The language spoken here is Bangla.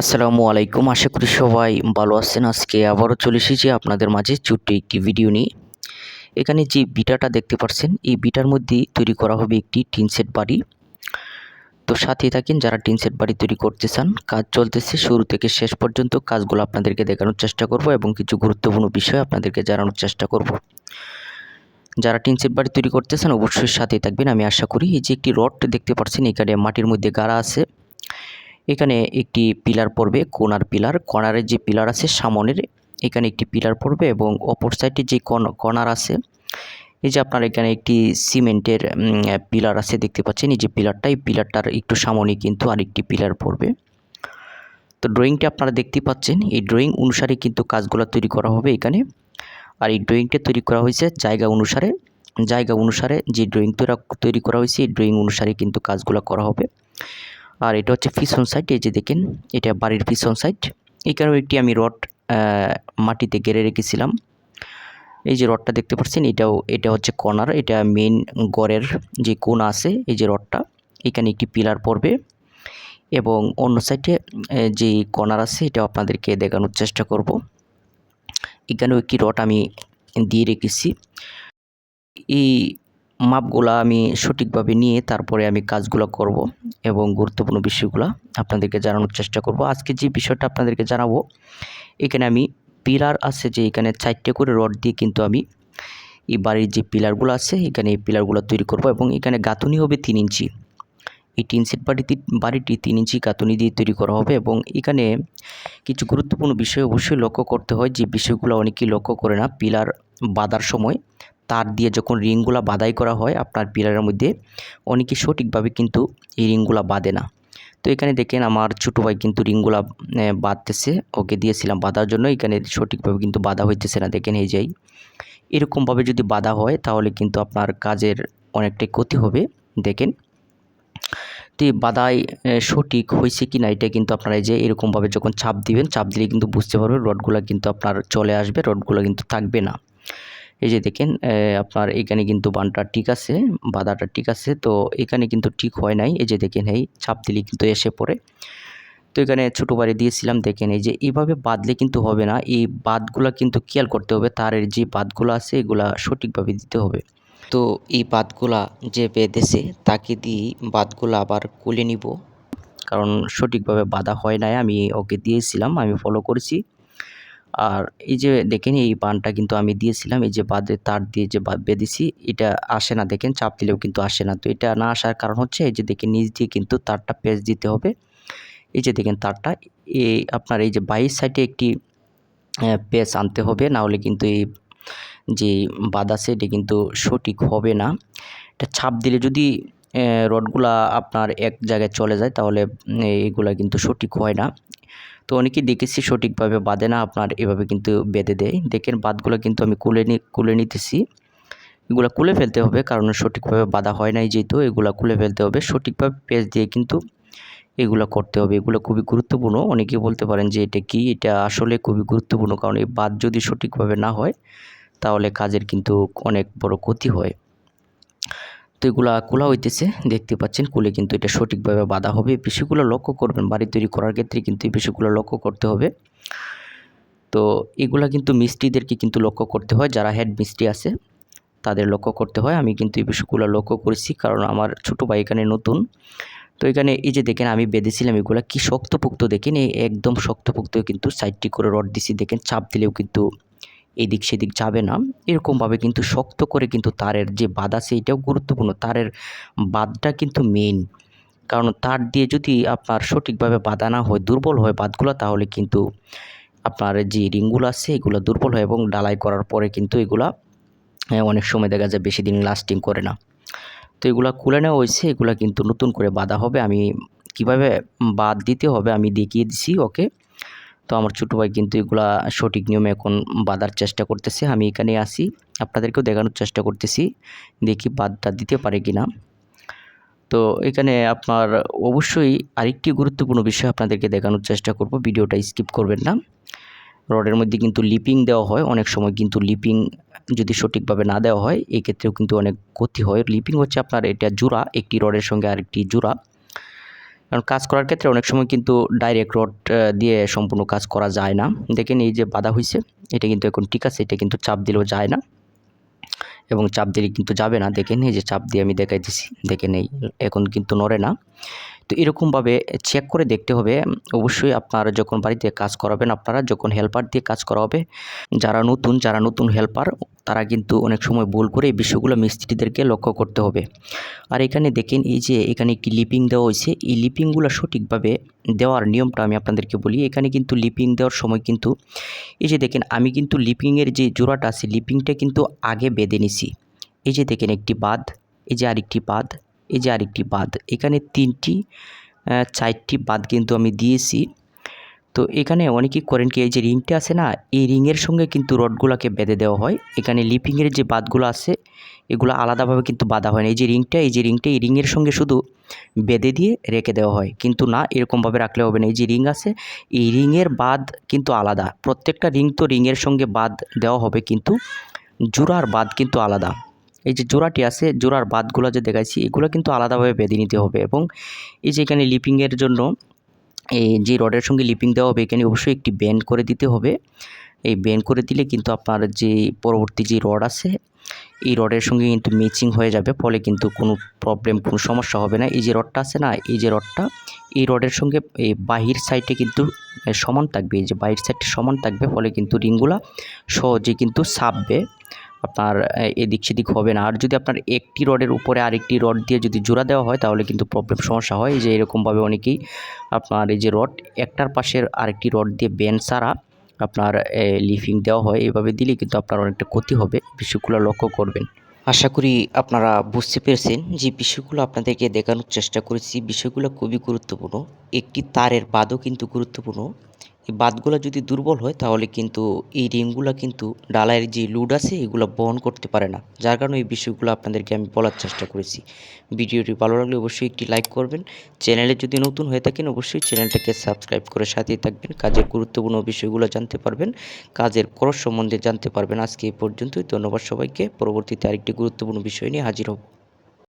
আসসালামু আলাইকুম। আশা করি সবাই ভালো আছেন। আজকে আবারও চলে এসেছি আপনাদের মাঝে ছোট্ট একটি ভিডিও নিয়ে। এখানে যে বিটাটা দেখতে পাচ্ছেন, এই বিটার মধ্যে তৈরি করা হবে একটি টিন সেট বাড়ি। তো সাথে থাকেন যারা টিন সেট বাড়ি তৈরি করতে চান, কাজ চলতেছে। শুরু থেকে শেষ পর্যন্ত কাজগুলো আপনাদেরকে দেখানোর চেষ্টা করব এবং কিছু গুরুত্বপূর্ণ বিষয় আপনাদেরকে জানানোর চেষ্টা করব। যারা টিন সেট বাড়ি তৈরি করতে চান, অবশ্যই সাথেই থাকবেন। আমি আশা করি এই যে একটি রড দেখতে পাচ্ছেন, এখানে মাটির মধ্যে গাড়া আছে। এখানে একটি পিলার পড়বে কোনার পিলার। কর্নারের যে পিলার আছে সামনের, এখানে একটি পিলার পড়বে এবং অপর সাইডে যে কর্নার আছে, এই যে আপনার এখানে একটি সিমেন্টের পিলার আছে দেখতে পাচ্ছেন, এই যে পিলারটা, এই পিলারটার একটু সামনে কিন্তু আরেকটি পিলার পড়বে। তো ড্রয়িংটা আপনারা দেখতে পাচ্ছেন, এই ড্রয়িং অনুসারে কিন্তু কাজগুলো তৈরি করা হবে এখানে। আর এই ড্রয়িংটা তৈরি করা হয়েছে জায়গা অনুসারে। জায়গা অনুসারে যে ড্রয়িং তৈরি করা হয়েছে, এই ড্রয়িং অনুসারে কিন্তু কাজগুলো করা হবে। আর এটা হচ্ছে পিছন সাইড এই যে দেখেন, এটা বাড়ির পিছন সাইড এখানেও একটি আমি রড মাটিতে গেড়ে রেখেছিলাম। এই যে রডটা দেখতে পাচ্ছেন, এটাও, এটা হচ্ছে কর্নার এটা মেন গড়ের যে কোন আছে, এই যে রডটা, এখানে একটি পিলার পড়বে। এবং অন্য সাইডে যে কর্নার আছে এটা আপনাদেরকে দেখানোর চেষ্টা করব। এখানেও একটি রড আমি দিয়ে রেখেছি। এই মাপগুলো আমি সঠিকভাবে নিয়ে তারপরে আমি কাজগুলো করব এবং গুরুত্বপূর্ণ বিষয়গুলো আপনাদেরকে জানানোর চেষ্টা করব। আজকে যে বিষয়টা আপনাদেরকে জানাব, এখানে আমি পিলার আছে যে এখানে চারটে করে রড দিয়ে কিন্তু আমি এই বাড়ির যে পিলারগুলো আছে, এখানে এই পিলারগুলো তৈরি করব এবং এখানে গাঁথুনি হবে তিন ইঞ্চি। এই টিন সেট বাড়িটি বাড়িটি তিন ইঞ্চি গাঁথুনি দিয়ে তৈরি করা হবে এবং এখানে কিছু গুরুত্বপূর্ণ বিষয় অবশ্যই লক্ষ্য করতে হয় যে বিষয়গুলো অনেকেই লক্ষ্য করে না। পিলার বাঁধার সময় তার দিয়ে যখন রিংগুলা বাদাই করা হয় আপনার পিলারের মধ্যে, অনেকে সঠিকভাবে কিন্তু এই রিংগুলা বাঁধে না। তো এখানে দেখেন আমার ছোটো ভাই কিন্তু রিংগুলা বাঁধতেছে। ওকে দিয়েছিলাম বাঁধার জন্য। এখানে সঠিকভাবে কিন্তু বাঁধা হইতেছে না। দেখেন এই যাই এরকমভাবে যদি বাঁধা হয় তাহলে কিন্তু আপনার কাজের অনেকটাই ক্ষতি হবে। দেখেন এই বাদাই সঠিক হয়েছে কি না এটা কিন্তু আপনারা এই যে এরকমভাবে যখন চাপ দিবেন, চাপ দিলে কিন্তু বুঝতে পারবেন রডগুলো কিন্তু আপনার চলে আসবে, রডগুলো কিন্তু থাকবে না। এই যে দেখেন আপনার এখানে কিন্তু বানটা ঠিক আছে বাদাটা ঠিক আছে, তো এখানে কিন্তু ঠিক হয় নাই। এই যে দেখেন, এই চাপ দিলে কিন্তু এসে পড়ে। তো এখানে ছোটো বাড়ি দিয়েছিলাম, দেখেন, এই যে এইভাবে বাঁধলে কিন্তু হবে না। এই বাদগুলো কিন্তু খেয়াল করতে হবে, তারের যে বাদগুলো আছে, এগুলা সঠিকভাবে দিতে হবে। তো এই বাদগুলা যে বেঁধেছে, তাকে দিয়ে বাদগুলো আবার কুলে নিব। কারণ সঠিকভাবে বাঁধা হয় নাই, আমি ওকে দিয়েছিলাম, আমি ফলো করেছি। আর এই যে দেখেন, এই বানটা কিন্তু আমি দিয়েছিলাম, এই যে বাদে তার দিয়ে যে বেঁধেছি, এটা আসে না দেখেন, চাপ দিলেও কিন্তু আসে না। তো এটা না আসার কারণ হচ্ছে, এই যে দেখেন, নিচ দিয়ে কিন্তু তারটা পেঁচ দিতে হবে। এই যে দেখেন তারটা এই আপনার এই যে বাইশ সাইডে একটি পেঁচ আনতে হবে না হলে কিন্তু এই যে বাদ এটা কিন্তু সঠিক হবে না। এটা ছাপ দিলে যদি রডগুলা আপনার এক জায়গায় চলে যায়, তাহলে এগুলা কিন্তু সঠিক হয় না। তো অনেকেই দেখেছি সঠিকভাবে বাঁধে না, আপনার এভাবে কিন্তু বেঁধে দেয়। দেখেন বাদগুলো কিন্তু আমি কুলে নি, কুলে নিতেছি। এগুলো কুলে ফেলতে হবে, কারণ সঠিকভাবে বাঁধা হয় নাই যেহেতু, এগুলো খুলে ফেলতে হবে। সঠিকভাবে পেজ দিয়ে কিন্তু এগুলো করতে হবে। এগুলো খুবই গুরুত্বপূর্ণ। অনেকেই বলতে পারেন যে এটা কি? এটা আসলে খুবই গুরুত্বপূর্ণ, কারণ এই বাদ যদি সঠিকভাবে না হয় তাহলে কাজের কিন্তু অনেক বড় ক্ষতি হয়। তো এগুলা খোলা হইতেছে, দেখতে পাচ্ছেন কুলে কিন্তু এটা সঠিকভাবে বাঁধা হবে। বিষয়গুলো লক্ষ্য করবেন, বাড়ি তৈরি করার ক্ষেত্রে কিন্তু এই বিষয়গুলো লক্ষ্য করতে হবে। তো এগুলা কিন্তু মিস্ত্রিদেরকে কিন্তু লক্ষ্য করতে হয়, যারা হেড মিস্ত্রি আছে, তাদের লক্ষ্য করতে হয়। আমি কিন্তু এই বিষয়গুলো লক্ষ্য করেছি, কারণ আমার ছোটো ভাই এখানে নতুন। তো এখানে এই যে দেখেন, আমি বেঁধেছিলাম এগুলো, কি শক্তপোক্ত দেখেন, এই একদম শক্তপোক্ত কিন্তু সাইডটি করে রড দিছি, দেখেন চাপ দিলেও কিন্তু এদিক সেদিক যাবে না। এরকমভাবে কিন্তু শক্ত করে কিন্তু তারের যে বাদ আছে এটাও গুরুত্বপূর্ণ। তারের বাদটা কিন্তু মেইন কারণ তার দিয়ে যদি আপনার সঠিকভাবে বাঁধা না হয়, দুর্বল হয় বাদগুলো তাহলে কিন্তু আপনার যে রিংগুলো আছে, এগুলো দুর্বল হয় এবং ডালাই করার পরে কিন্তু এগুলা অনেক সময় দেখা যায় বেশি দিন লাস্টিং করে না। তো এগুলা খুলে নেওয়া হয়েছে, এগুলা কিন্তু নতুন করে বাঁধা হবে। আমি কীভাবে বাদ দিতে হবে আমি দেখিয়ে দিছি, ওকে? তো আমার ছোটো ভাই কিন্তু এগুলা সঠিক নিয়মে এখন বাঁধার চেষ্টা করতেছে। আমি এখানে আসি, আপনাদেরকেও দেখানোর চেষ্টা করতেছি, দেখি বাদটা দিতে পারে কি না তো এখানে আপনার অবশ্যই আরেকটি গুরুত্বপূর্ণ বিষয় আপনাদেরকে দেখানোর চেষ্টা করব, ভিডিওটা স্কিপ করবেন না। রডের মধ্যে কিন্তু লিপিং দেওয়া হয়, অনেক সময় কিন্তু লিপিং যদি সঠিকভাবে না দেওয়া হয় এই ক্ষেত্রেও কিন্তু অনেক ক্ষতি হয়। লিপিং হচ্ছে আপনার এটা জোড়া, একটি রডের সঙ্গে আরেকটি জোড়া। কারণ কাজ করার ক্ষেত্রে অনেক সময় কিন্তু ডাইরেক্ট রড দিয়ে সম্পূর্ণ কাজ করা যায় না। দেখেন এই যে বাধা হয়েছে এটা কিন্তু এখন ঠিক আছে, এটা কিন্তু চাপ দিলেও যায় না। এবং চাপ দিলে কিন্তু যাবে না। দেখেন এই যে চাপ দিয়ে আমি দেখাই দিছি দেখেন এই, এখন কিন্তু নড়ে না। তো এরকমভাবে চেক করে দেখতে হবে। অবশ্যই আপনারা যখন বাড়িতে কাজ করাবেন, আপনারা যখন হেল্পার দিয়ে কাজ করা হবে যারা নতুন যারা নতুন হেল্পার তারা কিন্তু অনেক সময় ভুল করে এই বিষয়গুলো মিস্ত্রিদেরকে লক্ষ্য করতে হবে। আর এখানে দেখেন, এই যে এখানে একটি লিপিং দেওয়া হয়েছে, এই লিপিংগুলো সঠিকভাবে দেওয়ার নিয়মটা আমি আপনাদেরকে বলি। এখানে কিন্তু লিপিং দেওয়ার সময় কিন্তু, এই যে দেখেন, আমি কিন্তু লিপিংয়ের যে জোড়াটা আছে, লিপিংটা কিন্তু আগে বেঁধে নিছি। এই যে দেখেন, একটি বাদ এই যে আরেকটি বাদ এই যে আরেকটি বাদ এখানে তিনটি চারটি বাদ কিন্তু আমি দিয়েছি। তো এখানে অনেকেই করেন কি, এই যে রিংটা আছে না, এই রিংয়ের সঙ্গে কিন্তু রডগুলোকে বেঁধে দেওয়া হয়। এখানে লিপিংয়ের যে বাদগুলো আছে, এগুলো আলাদাভাবে কিন্তু বাঁধা হয় না। এই যে রিংটা, এই যে রিংটা, এই রিংয়ের সঙ্গে শুধু বেঁধে দিয়ে রেখে দেওয়া হয়। কিন্তু না, এরকমভাবে রাখলে হবে না। এই যে রিং আছে, এই রিংয়ের বাদ কিন্তু আলাদা। প্রত্যেকটা রিং তো রিংয়ের সঙ্গে বাদ দেওয়া হবে, কিন্তু জোড়ার বাদ কিন্তু আলাদা। এই যে জোড়াটি আছে, জোড়ার বাদগুলো যে দেখাইছি, এগুলো কিন্তু আলাদাভাবে বেঁধে নিতে হবে এবং এই যে এখানে লিপিংয়ের জন্য এই যে রডের সঙ্গে লিপিং দেওয়া হবে, এখানে অবশ্যই একটি ব্যান্ড করে দিতে হবে। এই ব্যান্ড করে দিলে কিন্তু আপনার যে পরবর্তী যে রড আছে, এই রডের সঙ্গে কিন্তু ম্যাচিং হয়ে যাবে, ফলে কিন্তু কোনো প্রবলেম, কোনো সমস্যা হবে না। এই যে রডটা আছে না, এই যে রডটা, এই রডের সঙ্গে এই বাহির সাইডে কিন্তু সমান থাকবে, এই যে বাহির সাইডটা সমান থাকবে, ফলে কিন্তু রিংগুলা সহজে কিন্তু ছাপবে। আপনার এদিক সেদিক হবে না। আর যদি আপনার একটি রডের উপরে আরেকটি রড দিয়ে যদি জোড়া দেওয়া হয়, তাহলে কিন্তু প্রবলেম সমস্যা হয়। যে এরকমভাবে অনেকেই আপনার এই যে রড, একটার পাশের আরেকটি রড দিয়ে বেন ছাড়া আপনার লিফিং দেওয়া হয়। এইভাবে দিলে কিন্তু আপনার অনেকটা ক্ষতি হবে। বিষয়গুলো লক্ষ্য করবেন। আশা করি আপনারা বুঝতে পেরেছেন যে বিষয়গুলো আপনাদেরকে দেখানোর চেষ্টা করেছি। বিষয়গুলো খুবই গুরুত্বপূর্ণ। একটি তারের বাদও কিন্তু গুরুত্বপূর্ণ। বাদগুলো যদি দুর্বল হয়, তাহলে কিন্তু এই রিংগুলো কিন্তু ডালায়ের যে লুড আছে, এগুলো বহন করতে পারে না। যার কারণে এই বিষয়গুলো আপনাদেরকে আমি বলার চেষ্টা করেছি। ভিডিওটি ভালো লাগলে অবশ্যই একটি লাইক করবেন। চ্যানেলে যদি নতুন হয়ে থাকেন, অবশ্যই চ্যানেলটাকে সাবস্ক্রাইব করে সাথেই থাকবেন। কাজের গুরুত্বপূর্ণ বিষয়গুলো জানতে পারবেন, কাজের খরচ সম্বন্ধে জানতে পারবেন। আজকে এই পর্যন্তই। ধন্যবাদ সবাইকে। পরবর্তীতে আরেকটি গুরুত্বপূর্ণ বিষয় নিয়ে হাজির হব।